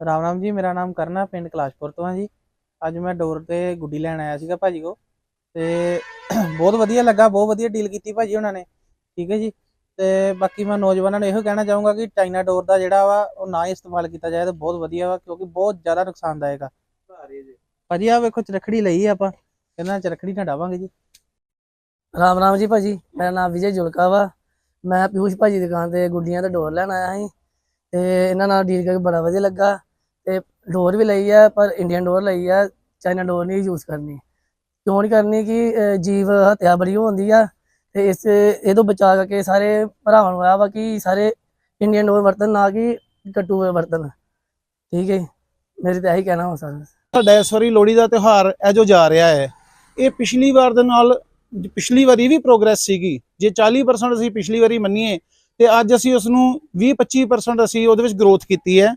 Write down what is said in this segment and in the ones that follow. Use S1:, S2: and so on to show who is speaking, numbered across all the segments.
S1: ਰਾਮ ਰਾਮ ਜੀ ਮੇਰਾ ਨਾਮ ਕਰਨਾ ਪਿੰਡ ਕਲਾਸ਼ਪੁਰ ਤੋਂ ਆ ਜੀ। ਅੱਜ ਮੈਂ ਡੋਰ ਤੇ ਗੁੱਡੀ ਲੈਣ ਆਇਆ ਸੀਗਾ ਭਾਜੀ ਕੋ ਤੇ ਬਹੁਤ ਵਧੀਆ ਲੱਗਾ ਬਹੁਤ ਵਧੀਆ ਡੀਲ ਕੀਤੀ ਭਾਜੀ ਉਹਨਾਂ ਨੇ। ਠੀਕ ਹੈ ਜੀ। ਤੇ ਬਾਕੀ ਮੈਂ ਨੌਜਵਾਨਾਂ ਨੂੰ ਇਹੋ ਕਹਿਣਾ ਚਾਹੂੰਗਾ ਕਿ ਚਾਈਨਾ ਡੋਰ ਦਾ ਜਿਹੜਾ ਵਾ ਉਹ ਨਾ ਹੀ ਇਸਤੇਮਾਲ ਕੀਤਾ ਜਾਏ ਤਾਂ ਬਹੁਤ ਵਧੀਆ ਵਾ ਕਿਉਂਕਿ ਬਹੁਤ ਜ਼ਿਆਦਾ ਨੁਕਸਾਨਦਾਇਕ ਆ। ਭਾਜੀ ਆ ਵੇਖੋ ਚਰਖੜੀ ਲਈ ਆਪਾਂ। ਇਹਨਾਂ ਨਾਲ ਚਰਖੜੀ ਢਾਵਾਂਗੇ ਜੀ।
S2: ਰਾਮ ਰਾਮ ਜੀ ਭਾਜੀ ਮੇਰਾ ਨਾਮ ਵਿਜੇ ਜੁਲਕਾ ਵਾ। ਮੈਂ ਪਿਊਸ਼ ਭਾਜੀ ਦੀ ਦੁਕਾਨ ਤੇ ਗੁੱਡੀਆਂ ਤੇ ਡੋਰ ਲੈਣ ਆਇਆ ਸੀ। ਤੇ ਇਹਨਾਂ ਨਾਲ ਡੀਲ ਕਰਕੇ ਬੜਾ ਵਧੀਆ ਲੱਗਾ। ਡੋਰ ਵੀ ਲਈ ਹੈ ਪਰ ਇੰਡੀਅਨ ਡੋਰ ਲਈ ਹੈ ਚਾਈਨਾ ਡੋਰ ਨਹੀਂ ਯੂਜ਼ ਕਰਨੀ। ਕਿਉਂ ਨਹੀਂ ਕਰਨੀ ਕਿ ਜੀਵ ਹੱਤਿਆ ਬੜੀ ਹੁੰਦੀ ਆ, ਤੇ ਇਸ, ਇਹ ਤੋਂ ਬਚਾ ਕਰਕੇ ਸਾਰੇ ਭਰਾਵਾਂ ਨੂੰ ਆਇਆ ਵਾ ਕਿ ਸਾਰੇ ਇੰਡੀਅਨ ਡੋਰ ਵਰਤਨ ਨਾ ਕਿ ਕੱਟੂ ਵਰਤਨ ਠੀਕ ਹੈ ਮੇਰੀ ਤਾਂ ਇਹੀ ਕਹਿਣਾ ਹੋ ਸਕਦਾ
S3: ਸਾਡਾ ਇਸ ਵਾਰੀ ਲੋਹੜੀ ਦਾ ਤਿਉਹਾਰ ਇਹ ਜੋ ਜਾ ਰਿਹਾ ਹੈ, ਇਹ ਪਿਛਲੀ ਵਾਰ ਦੇ ਨਾਲ, ਪਿਛਲੀ ਵਾਰੀ ਵੀ ਪ੍ਰੋਗਰੈਸ ਸੀਗੀ। ਜੇ 40% ਅਸੀਂ ਪਿਛਲੀ ਵਾਰੀ ਮੰਨੀਏ, ਤੇ ਅੱਜ ਅਸੀਂ ਉਸ ਨੂੰ 20-25% ਅਸੀਂ ਉਹਦੇ ਵਿੱਚ ਗਰੋਥ ਕੀਤੀ ਹੈ।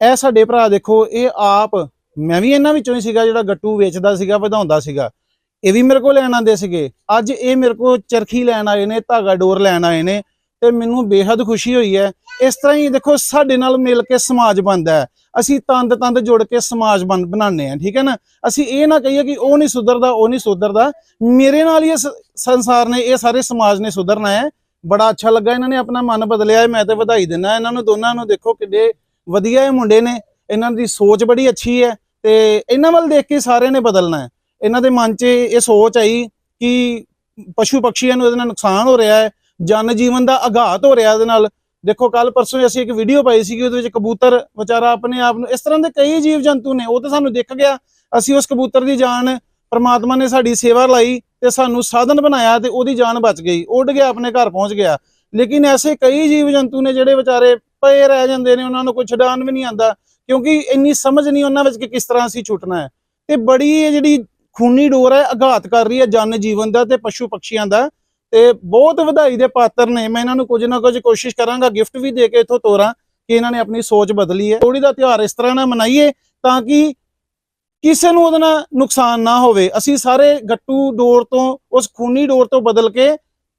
S3: ਇਹ ਸਾਡੇ ਭਰਾ ਦੇਖੋ, ਇਹ ਆਪ, ਮੈਂ ਵੀ ਇਹਨਾਂ ਵਿੱਚੋਂ ਹੀ ਸੀਗਾ ਜਿਹੜਾ ਗੱਟੂ ਵੇਚਦਾ ਸੀਗਾ, ਵਧਾਉਂਦਾ ਸੀਗਾ। ਇਹ ਵੀ ਮੇਰੇ ਕੋਲ ਲੈਣ ਆਉਂਦੇ ਸੀਗੇ। ਅੱਜ ਇਹ ਮੇਰੇ ਕੋਲ ਚਰਖੀ ਲੈਣ ਆਏ ਨੇ, ਧਾਗਾ ਡੋਰ ਲੈਣ ਆਏ ਨੇ ਤੇ ਮੈਨੂੰ ਬੇਹੱਦ ਖੁਸ਼ੀ ਹੋਈ ਹੈ। ਇਸ ਤਰ੍ਹਾਂ ਹੀ ਦੇਖੋ, ਸਾਡੇ ਨਾਲ ਮਿਲ ਕੇ ਸਮਾਜ ਬਣਦਾ ਹੈ। ਅਸੀਂ ਤੰਦ ਤੰਦ ਜੁੜ ਕੇ ਸਮਾਜ ਬਣ, ਬਣਾਉਂਦੇ ਆ ਠੀਕ ਹੈ ਨਾ? ਅਸੀਂ ਇਹ ਨਾ ਕਹੀਏ ਕਿ ਉਹ ਨਹੀਂ ਸੁਧਰਦਾ, ਉਹ ਨਹੀਂ ਸੁਧਰਦਾ। ਮੇਰੇ ਨਾਲ ਹੀ ਇਸ ਸੰਸਾਰ ਨੇ, ਇਹ ਸਾਰੇ ਸਮਾਜ ਨੇ ਸੁਧਰਨਾ ਹੈ। ਬੜਾ ਅੱਛਾ ਲੱਗਾ ਇਹਨਾਂ ਨੇ ਆਪਣਾ ਮਨ ਬਦਲਿਆ ਮੈਂ ਤੇ ਵਧਾਈ ਦਿੰਦਾ ਇਹਨਾਂ ਨੂੰ ਦੋਨਾਂ ਨੂੰ ਦੇਖੋ ਕਿੱਡੇ ਵਧੀਆ ਇਹ ਮੁੰਡੇ ਨੇ, ਇਹਨਾਂ ਦੀ ਸੋਚ ਬੜੀ ਅੱਛੀ ਹੈ ਤੇ ਇਹਨਾਂ ਵੱਲ ਦੇਖ ਕੇ ਸਾਰਿਆਂ ਨੇ ਬਦਲਣਾ ਹੈ। ਇਹਨਾਂ ਦੇ ਮਨ 'ਚ ਇਹ ਸੋਚ ਆਈ ਕਿ ਪਸ਼ੂ ਪਕਸ਼ੀਆਂ ਨੂੰ ਇਹਦੇ ਨਾਲ ਨੁਕਸਾਨ ਹੋ ਰਿਹਾ ਹੈ, ਜਨ ਜੀਵਨ ਦਾ ਆਘਾਤ ਹੋ ਰਿਹਾ ਇਹਦੇ ਨਾਲ। ਦੇਖੋ ਕੱਲ ਪਰਸੋਂ ਅਸੀਂ ਇੱਕ ਵੀਡੀਓ ਪਾਈ ਸੀਗੀ, ਉਹਦੇ ਵਿੱਚ ਕਬੂਤਰ ਵਿਚਾਰਾ ਆਪਣੇ ਆਪ ਨੂੰ, ਇਸ ਤਰ੍ਹਾਂ ਦੇ ਕਈ ਜੀਵ ਜੰਤੂ ਨੇ, ਉਹ ਤਾਂ ਸਾਨੂੰ ਦਿਖ ਗਿਆ। ਅਸੀਂ ਉਸ ਕਬੂਤਰ ਦੀ ਜਾਨ, ਪਰਮਾਤਮਾ ਨੇ ਸਾਡੀ ਸੇਵਾ ਲਈ ਤੇ ਸਾਨੂੰ ਸਾਧਨ ਬਣਾਇਆ ਤੇ ਉਹਦੀ ਜਾਨ ਬਚ ਗਈ। ਉੱਡ ਗਿਆ, ਆਪਣੇ ਘਰ ਪਹੁੰਚ ਗਿਆ। ਲੇਕਿਨ ਐਸੇ ਕਈ ਜੀਵ ਜੰਤੂ ਨੇ ਜਿਹੜੇ ਵਿਚਾਰੇ ਪਏ ਰਹਿ ਜਾਂਦੇ ਨੇ, ਉਹਨਾਂ ਨੂੰ ਕੋਈ ਛਡਾਣ ਵੀ ਨਹੀਂ ਆਂਦਾ ਕਿਉਂਕਿ ਇੰਨੀ ਸਮਝ ਨਹੀਂ ਉਹਨਾਂ ਵਿੱਚ ਕਿ ਕਿਸ ਤਰ੍ਹਾਂ ਅਸੀਂ ਛੁੱਟਣਾ ਹੈ। ਤੇ ਬੜੀ ਇਹ ਜਿਹੜੀ ਖੂਨੀ ਡੋਰ ਹੈ ਆਘਾਤ ਕਰ ਰਹੀ ਹੈ ਜਨ ਜੀਵਨ ਦਾ ਤੇ ਪਸ਼ੂ ਪਕਸ਼ੀਆਂ ਦਾ, ਤੇ ਬਹੁਤ ਵਧਾਈ ਦੇ ਪਾਤਰ ਨੇ। ਮੈਂ ਇਹਨਾਂ ਨੂੰ ਕੁਝ ਨਾ ਕੁਝ ਕੋਸ਼ਿਸ਼ ਕਰਾਂਗਾ, ਗਿਫਟ ਵੀ ਦੇ ਕੇ ਇੱਥੋਂ ਤੋਰਾਂ ਕਿ ਇਹਨਾਂ ਨੇ ਆਪਣੀ ਸੋਚ ਬਦਲੀ ਹੈ। ਲੋਹੜੀ ਦਾ ਤਿਉਹਾਰ ਇਸ ਤਰ੍ਹਾਂ ਨਾਲ ਮਨਾਈਏ ਤਾਂ ਕਿ ਕਿਸੇ ਨੂੰ ਉਹਦੇ ਨਾਲ ਨੁਕਸਾਨ ਨਾ ਹੋਵੇ। ਅਸੀਂ ਸਾਰੇ ਗੱਟੂ ਡੋਰ ਤੋਂ, ਉਸ ਖੂਨੀ ਡੋਰ ਤੋਂ ਬਦਲ ਕੇ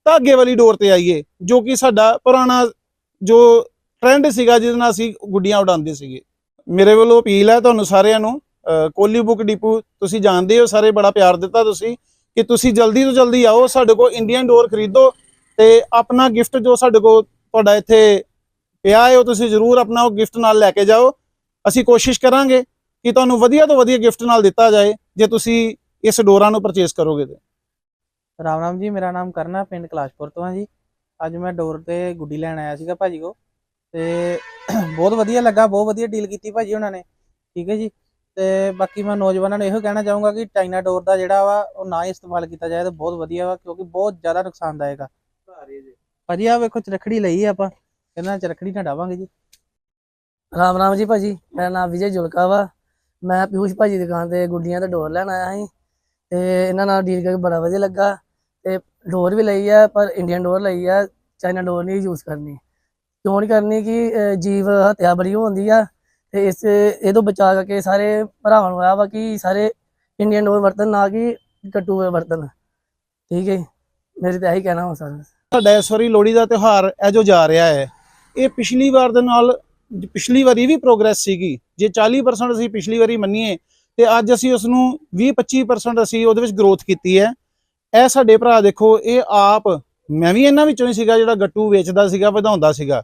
S3: ਧਾਗੇ ਵਾਲੀ ਡੋਰ ਤੇ ਆਈਏ, ਜੋ ਕਿ ਸਾਡਾ ਪੁਰਾਣਾ ਜੋ ਟ੍ਰੈਂਡ ਸੀਗਾ ਜਿਹਦੇ ਨਾਲ ਅਸੀਂ ਗੁੱਡੀਆਂ ਉਡਾਉਂਦੇ ਸੀਗੇ। ਮੇਰੇ ਵੱਲੋਂ ਅਪੀਲ ਹੈ ਤੁਹਾਨੂੰ ਸਾਰਿਆਂ ਨੂੰ ਕੋਲੀ ਬੁੱਕ ਡਿਪੂ, ਤੁਸੀਂ ਜਾਣਦੇ ਹੋ, ਸਾਰੇ ਬੜਾ ਪਿਆਰ ਦਿੱਤਾ ਤੁਸੀਂ ਕਿ ਤੁਸੀਂ ਜਲਦੀ ਤੋਂ ਜਲਦੀ ਆਓ, ਸਾਡੇ ਕੋਲ ਇੰਡੀਅਨ ਡੋਰ ਖਰੀਦੋ ਤੇ ਆਪਣਾ ਗਿਫਟ ਜੋ ਸਾਡੇ ਕੋਲ ਤੁਹਾਡਾ ਇੱਥੇ ਪਿਆ ਹੈ, ਉਹ ਤੁਸੀਂ ਜ਼ਰੂਰ ਆਪਣਾ ਉਹ ਗਿਫਟ ਨਾਲ ਲੈ ਕੇ ਜਾਓ। ਅਸੀਂ ਕੋਸ਼ਿਸ਼ ਕਰਾਂਗੇ ਕਿ ਤੁਹਾਨੂੰ ਵਧੀਆ ਤੋਂ ਵਧੀਆ ਗਿਫਟ ਨਾਲ ਦਿੱਤਾ ਜਾਏ, ਜੇ ਤੁਸੀਂ ਇਸ ਡੋਰਾਂ ਨੂੰ ਪਰਚੇਸ ਕਰੋਗੇ ਤੇ।
S1: ਰਾਮ ਰਾਮ ਜੀ, ਮੇਰਾ ਨਾਮ ਕਰਨਾ, ਪਿੰਡ ਕਲਾਸ਼ਪੁਰ ਤੋਂ ਆ ਜੀ। ਅੱਜ ਮੈਂ ਡੋਰ ਤੇ ਗੁੱਡੀ ਲੈਣ ਆਇਆ ਸੀਗਾ ਭਾਜੀ ਕੋ ਤੇ ਬਹੁਤ ਵਧੀਆ ਲੱਗਾ ਬਹੁਤ ਵਧੀਆ ਡੀਲ ਕੀਤੀ ਭਾਜੀ ਉਹਨਾਂ ਨੇ ਠੀਕ ਹੈ ਜੀ। ਤੇ ਬਾਕੀ ਮੈਂ ਨੌਜਵਾਨਾਂ ਨੂੰ ਇਹੋ ਕਹਿਣਾ ਚਾਹੂੰਗਾ ਕਿ ਚਾਈਨਾ ਡੋਰ ਦਾ ਜਿਹੜਾ ਵਾ ਉਹ ਨਾ ਹੀ ਇਸਤੇਮਾਲ ਕੀਤਾ ਜਾਏ ਤਾਂ ਬਹੁਤ ਵਧੀਆ ਵਾ ਕਿਉਂਕਿ ਬਹੁਤ ਜ਼ਿਆਦਾ ਨੁਕਸਾਨਦਾਇਕ ਆ। ਭਾਜੀ ਆ ਵੇਖੋ ਚਰਖੜੀ ਲਈ ਆ ਆਪਾਂ ਇਹਨਾਂ ਚਰਖੜੀ ਢਾਵਾਂਗੇ ਜੀ।
S2: ਰਾਮ ਰਾਮ ਜੀ ਭਾਜੀ ਮੇਰਾ ਨਾਮ ਵਿਜੇ ਜੁਲਕਾ ਵਾ। ਮੈਂ ਪਿਊਸ਼ ਭਾਜੀ ਦੀ ਦੁਕਾਨ ਤੇ ਗੁੱਡੀਆਂ ਤੇ ਡੋਰ ਲੈਣ ਆਇਆ ਸੀ ਤੇ ਇਹਨਾਂ ਨਾਲ ਡੀਲ ਕਰਕੇ ਬੜਾ ਵਧੀਆ ਲੱਗਾ। ਤੇ ਡੋਰ ਵੀ ਲਈ ਆ ਪਰ ਇੰਡੀਅਨ ਡੋਰ ਲਈ ਆ ਚਾਈਨਾ ਡੋਰ ਨਹੀਂ ਯੂਜ਼ ਕਰਨੀ। ਕਿਉਂ ਨਹੀਂ ਕਰਨੀ ਕਿ ਜੀਵ ਹੱਤਿਆ ਬੜੀ ਹੁੰਦੀ ਆ। ਤੇ ਇਸ ਇਹ ਬਚਾ ਕਰਕੇ ਸਾਰੇ ਭਰਾਵਾਂ ਨੂੰ ਆ ਵਾ ਕਿ ਸਾਰੇ ਇੰਡੀਅਨ ਡੋਰ ਵਰਤਨ ਨਾ ਕਿ ਕੱਟੂ ਵਰਤਨ ਠੀਕ ਹੈ ਮੇਰੀ ਤਾਂ ਇਹੀ ਕਹਿਣਾ ਹੋ ਸਕਦਾ
S3: ਸਾਡਾ ਇਸ ਵਾਰੀ ਲੋਹੜੀ ਦਾ ਤਿਉਹਾਰ ਇਹ ਜੋ ਜਾ ਰਿਹਾ ਹੈ, ਇਹ ਪਿਛਲੀ ਵਾਰ ਦੇ ਨਾਲ, ਪਿਛਲੀ ਵਾਰੀ ਵੀ ਪ੍ਰੋਗਰੈਸ ਸੀਗੀ। ਜੇ 40% ਅਸੀਂ ਪਿਛਲੀ ਵਾਰੀ ਮੰਨੀਏ, ਤੇ ਅੱਜ ਅਸੀਂ ਉਸ ਨੂੰ 20-25% ਅਸੀਂ ਉਹਦੇ ਵਿੱਚ ਗਰੋਥ ਕੀਤੀ ਹੈ। ਇਹ ਸਾਡੇ ਭਰਾ ਦੇਖੋ, ਇਹ ਆਪ ਮੈਂ ਵੀ ਇਹਨਾਂ ਵਿੱਚੋਂ ਹੀ ਸੀਗਾ ਜਿਹੜਾ ਗੱਟੂ ਵੇਚਦਾ ਸੀਗਾ, ਵਧਾਉਂਦਾ ਸੀਗਾ।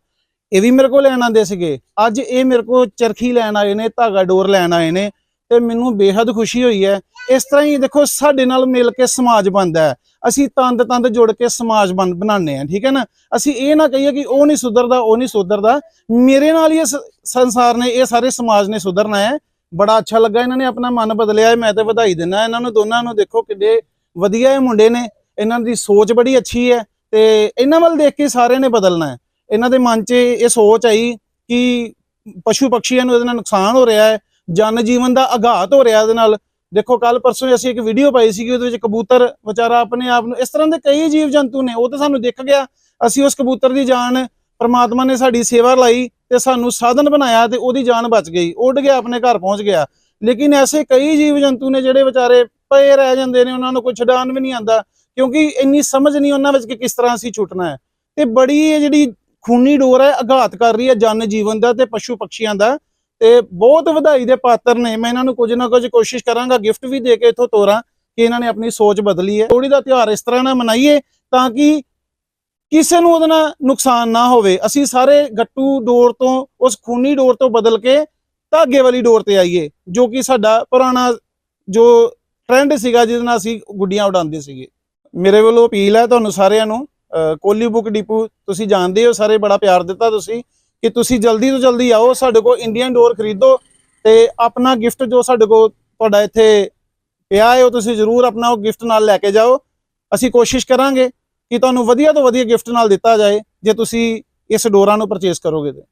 S3: ਇਹ ਵੀ ਮੇਰੇ ਕੋਲ ਲੈਣ ਆਉਂਦੇ ਸੀਗੇ। ਅੱਜ ਇਹ ਮੇਰੇ ਕੋਲ ਚਰਖੀ ਲੈਣ ਆਏ ਨੇ, ਧਾਗਾ ਡੋਰ ਲੈਣ ਆਏ ਨੇ ਤੇ ਮੈਨੂੰ ਬੇਹੱਦ ਖੁਸ਼ੀ ਹੋਈ ਹੈ। ਇਸ ਤਰ੍ਹਾਂ ਹੀ ਦੇਖੋ, ਸਾਡੇ ਨਾਲ ਮਿਲ ਕੇ ਸਮਾਜ ਬਣਦਾ ਹੈ। ਅਸੀਂ ਤੰਦ ਤੰਦ ਜੁੜ ਕੇ ਸਮਾਜ ਬਣ ਬਣਾਉਂਦੇ ਆ ਠੀਕ ਹੈ ਨਾ? ਅਸੀਂ ਇਹ ਨਾ ਕਹੀਏ ਕਿ ਉਹ ਨਹੀਂ ਸੁਧਰਦਾ, ਉਹ ਨਹੀਂ ਸੁਧਰਦਾ। ਮੇਰੇ ਨਾਲ ਹੀ ਇਸ ਸੰਸਾਰ ਨੇ, ਇਹ ਸਾਰੇ ਸਮਾਜ ਨੇ ਸੁਧਰਨਾ ਹੈ। ਬੜਾ ਅੱਛਾ ਲੱਗਾ ਇਹਨਾਂ ਨੇ ਆਪਣਾ ਮਨ ਬਦਲਿਆ ਮੈਂ ਤੇ ਵਧਾਈ ਦਿੰਦਾ ਇਹਨਾਂ ਨੂੰ ਦੋਨਾਂ ਨੂੰ ਦੇਖੋ ਕਿੱਡੇ ਵਧੀਆ ਇਹ ਮੁੰਡੇ ਨੇ। ਇਹਨਾਂ ਦੀ ਸੋਚ ਬੜੀ ਅੱਛੀ ਹੈ। ਤੇ ਇਹਨਾਂ ਵੱਲ ਦੇਖ ਕੇ ਸਾਰਿਆਂ ਨੇ ਬਦਲਣਾ ਹੈ। ਇਹਨਾਂ ਦੇ ਮਨ 'ਚ ਇਹ ਸੋਚ ਆਈ ਕਿ ਪਸ਼ੂ ਪਕਸ਼ੀਆਂ ਨੂੰ ਇਹਦੇ ਨਾਲ ਨੁਕਸਾਨ ਹੋ ਰਿਹਾ ਹੈ, ਜਨ ਜੀਵਨ ਦਾ ਆਘਾਤ ਹੋ ਰਿਹਾ ਇਹਦੇ ਨਾਲ। ਦੇਖੋ ਕੱਲ ਪਰਸੋਂ ਅਸੀਂ ਇੱਕ ਵੀਡੀਓ ਪਾਈ ਸੀਗੀ, ਉਹਦੇ ਵਿੱਚ ਕਬੂਤਰ ਵਿਚਾਰਾ ਆਪਣੇ ਆਪ ਨੂੰ, ਇਸ ਤਰ੍ਹਾਂ ਦੇ ਕਈ ਜੀਵ ਜੰਤੂ ਨੇ, ਉਹ ਤਾਂ ਸਾਨੂੰ ਦਿਖ ਗਿਆ। ਅਸੀਂ ਉਸ ਕਬੂਤਰ ਦੀ ਜਾਨ, ਪਰਮਾਤਮਾ ਨੇ ਸਾਡੀ ਸੇਵਾ ਲਈ ਤੇ ਸਾਨੂੰ ਸਾਧਨ ਬਣਾਇਆ ਤੇ ਉਹਦੀ ਜਾਨ ਬਚ ਗਈ। ਉੱਡ ਗਿਆ, ਆਪਣੇ ਘਰ ਪਹੁੰਚ ਗਿਆ। ਲੇਕਿਨ ਐਸੇ ਕਈ ਜੀਵ ਜੰਤੂ ਨੇ ਜਿਹੜੇ ਵਿਚਾਰੇ ਪਏ ਰਹਿ ਜਾਂਦੇ ਨੇ, ਉਹਨਾਂ ਨੂੰ ਕੋਈ ਛਡਾਣ ਵੀ ਨਹੀਂ ਆਂਦਾ ਕਿਉਂਕਿ ਇੰਨੀ ਸਮਝ ਨਹੀਂ ਉਹਨਾਂ ਵਿੱਚ ਕਿ ਕਿਸ ਤਰ੍ਹਾਂ ਅਸੀਂ ਛੁੱਟਣਾ ਹੈ। ਤੇ ਬੜੀ ਇਹ ਜਿਹੜੀ ਖੂਨੀ ਡੋਰ ਹੈ ਆਘਾਤ ਕਰ ਰਹੀ ਹੈ ਜਨ ਜੀਵਨ ਦਾ ਤੇ ਪਸ਼ੂ ਪਕਸ਼ੀਆਂ ਦਾ। ਤੇ ਬਹੁਤ ਵਧਾਈ ਦੇ ਪਾਤਰ ਨੇ। ਮੈਂ ਇਹਨਾਂ ਨੂੰ ਕੁਝ ਨਾ ਕੁਝ ਕੋਸ਼ਿਸ਼ ਕਰਾਂਗਾ, ਗਿਫਟ ਵੀ ਦੇ ਕੇ ਇੱਥੋਂ ਤੋਰਾਂ ਕਿ ਇਹਨਾਂ ਨੇ ਆਪਣੀ ਸੋਚ ਬਦਲੀ ਹੈ। ਲੋਹੜੀ ਦਾ ਤਿਉਹਾਰ ਇਸ ਤਰ੍ਹਾਂ ਨਾਲ ਮਨਾਈਏ ਤਾਂ ਕਿ ਕਿਸੇ ਨੂੰ ਉਹਦੇ ਨਾਲ ਨੁਕਸਾਨ ਨਾ ਹੋਵੇ। ਅਸੀਂ ਸਾਰੇ ਗੱਟੂ ਡੋਰ ਤੋਂ, ਉਸ ਖੂਨੀ ਡੋਰ ਤੋਂ ਬਦਲ ਕੇ ਧਾਗੇ ਵਾਲੀ ਡੋਰ ਤੇ ਆਈਏ, ਜੋ ਕਿ ਸਾਡਾ ਪੁਰਾਣਾ ਜੋ ਟ੍ਰੈਂਡ ਸੀਗਾ, ਜਿਹਦੇ ਨਾਲ ਅਸੀਂ ਗੁੱਡੀਆਂ ਉਡਾਉਂਦੇ ਸੀਗੇ। ਮੇਰੇ ਵੱਲੋਂ ਅਪੀਲ ਹੈ ਤੁਹਾਨੂੰ ਸਾਰਿਆਂ ਨੂੰ, ਅਹ ਕੋਹਲੀ ਬੁੱਕ ਡਿਪੂ, ਤੁਸੀਂ ਜਾਣਦੇ ਹੋ, ਸਾਰੇ ਬੜਾ ਪਿਆਰ ਦਿੱਤਾ ਤੁਸੀਂ, ਕਿ ਤੁਸੀਂ ਜਲਦੀ ਤੋਂ ਜਲਦੀ ਆਓ, ਸਾਡੇ ਕੋਲ ਇੰਡੀਅਨ ਡੋਰ ਖਰੀਦੋ ਤੇ ਆਪਣਾ ਗਿਫਟ ਜੋ ਸਾਡੇ ਕੋਲ ਤੁਹਾਡਾ ਇੱਥੇ ਪਿਆ ਹੈ, ਉਹ ਤੁਸੀਂ ਜ਼ਰੂਰ ਆਪਣਾ ਉਹ ਗਿਫਟ ਨਾਲ ਲੈ ਕੇ ਜਾਓ। ਅਸੀਂ ਕੋਸ਼ਿਸ਼ ਕਰਾਂਗੇ ਕਿ ਤੁਹਾਨੂੰ ਵਧੀਆ ਤੋਂ ਵਧੀਆ ਗਿਫਟ ਨਾਲ ਦਿੱਤਾ ਜਾਏ, ਜੇ ਤੁਸੀਂ ਇਸ ਡੋਰਾਂ ਨੂੰ ਪਰਚੇਸ ਕਰੋਗੇ ਤੇ।